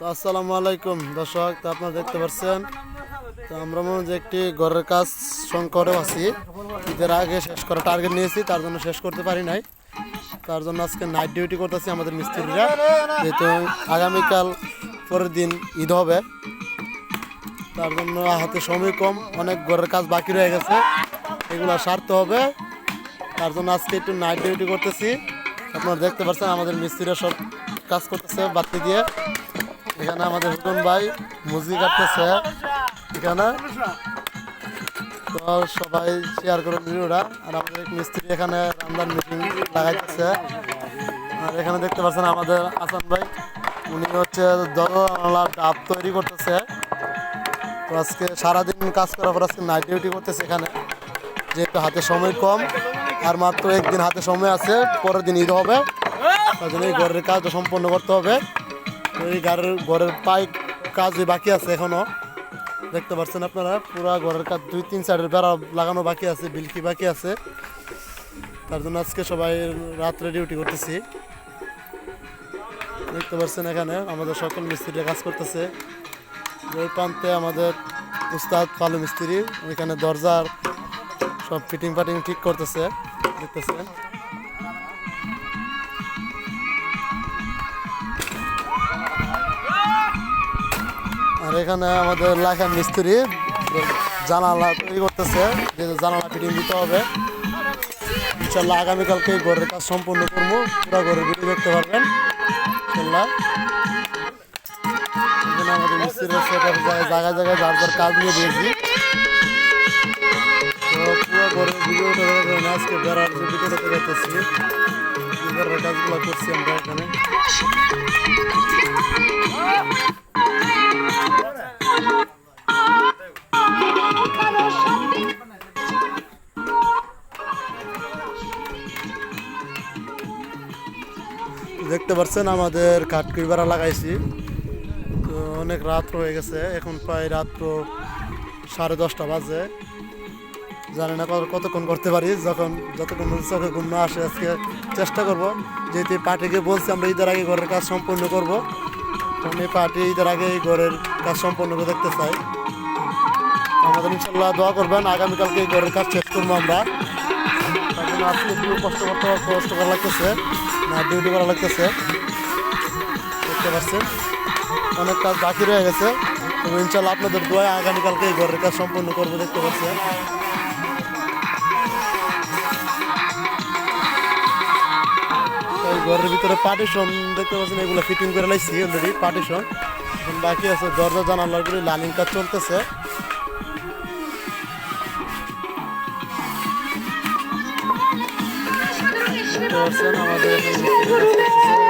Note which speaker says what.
Speaker 1: তো আসসালামু আলাইকুম, দর্শক, তো আপনারা দেখতে পাচ্ছেন তো আমরা মনে যে একটি ঘরের কাজ সংকটে আছি। ঈদের আগে শেষ করা টার্গেট নিয়েছি, তার জন্য শেষ করতে পারি নাই। তার জন্য আজকে নাইট ডিউটি করতেছি আমাদের মিস্ত্রিরা, যেহেতু আগামীকাল পরের দিন ঈদ হবে। তার জন্য হাতে সময় কম, অনেক ঘরের কাজ বাকি রয়ে গেছে, এগুলো সারতে হবে। তার জন্য আজকে একটু নাইট ডিউটি করতেছি। আপনারা দেখতে পাচ্ছেন আমাদের মিস্ত্রিরা সব কাজ করতেছে, বাতি দিয়ে। এখানে আমাদের হুকুন ভাই মুরগি কাটতেছে। এখানে। তো সবাই শেয়ার করে ভিডিওটা আর আমাদের মিস্ত্রি এখানে রান্নার মিটিং লাগাইতেছে। আর এখানে দেখতে পাচ্ছেন আমাদের আসান ভাই। উনি হচ্ছে দরওয়ালা ডাব তৈরি করতেছে। তো আজকে সারাদিন কাজ করার পর আজকে নাইট ডিউটি করতেছে এখানে। যেহেতু হাতে সময় কম, আর মাত্র একদিন হাতে সময় আছে, পরের দিন ঈদ হবে। তার জন্য এই ঘরের কাজটা সম্পন্ন করতে হবে। এই ঘরের ঘরের পাইপ কাজ বাকি আছে এখনও। দেখতে পাচ্ছেন আপনারা, পুরো ঘরের কাজ দুই, তিন সাইডের বেড়া লাগানো বাকি আছে, বিলকি বাকি আছে। তার জন্য আজকে সবাই রাত্রে ডিউটি করতেছি। দেখতে পাচ্ছেন এখানে, আমাদের সকল মিস্ত্রিরা কাজ করতেছে। ওই প্রান্তে আমাদের উস্তাদ পালু মিস্ত্রি, ওইখানে দরজার সব ফিটিং ফাটিং ঠিক করতেছে, দেখতেছেন। আর এখানে আমাদের লাখান মিস্ত্রি জানালা তৈরি করতেছে। যে জানালা ফিটিং দিতে হবে। ইনশাল্লাহ আগামীকালকে ঘরের কাজ সম্পূর্ণ করব। পুরো ঘরের ভিডিও দেখতে পারবেন। ইনশাল্লাহ আমাদের মিস্ত্রিরা জায়গায় জায়গায় যার যার কাজ নিয়ে দিয়েছি। কাজগুলো করছি আমরা এখানে। দেখতে পাচ্ছেন আমাদের কাঠকুই বেড়া লাগাইছি। তো অনেক রাত হয়ে গেছে, এখন প্রায় রাত্র সাড়ে দশটা বাজে। জানি না কত- কতক্ষণ করতে পারি, যখন যতক্ষণ চোখে ঘুম না আসে, আজকে চেষ্টা করব। যেহেতু পার্টিকে বলছি, আমরা ঈদের আগে ঘরের কাজ সম্পূর্ণ করব। আমি পার্টি ঈদের আগে ঘরের কাজ সম্পূর্ণ করে দেখতে চাই। আমাদের ইনশাল্লাহ দোয়া করবেন, আগামীকালকে ঘরের কাজ শেষ করব আমরা। কষ্ট করতে কষ্ট করা লাগতেছে। না ডিউটি করা লাগতেছে। দেখতে পাচ্ছেন অনেক কাজ বাকি রয়ে গেছে। তবে ইনশাল্লাহ আপনাদের দোয়ায় আগামীকালকে এই ঘরের কাজ সম্পূর্ণ করব, দেখতে পাচ্ছেন ঘরের ভিতরে পার্টিশন দেখতে পাচ্ছেন, এগুলো ফিটিং করে লাইছি অলরেডি পার্টিশন বাকি আছে দরজা জানালাগুলি লাইনিং কাজ চলতেছে। দেখতে আমাদের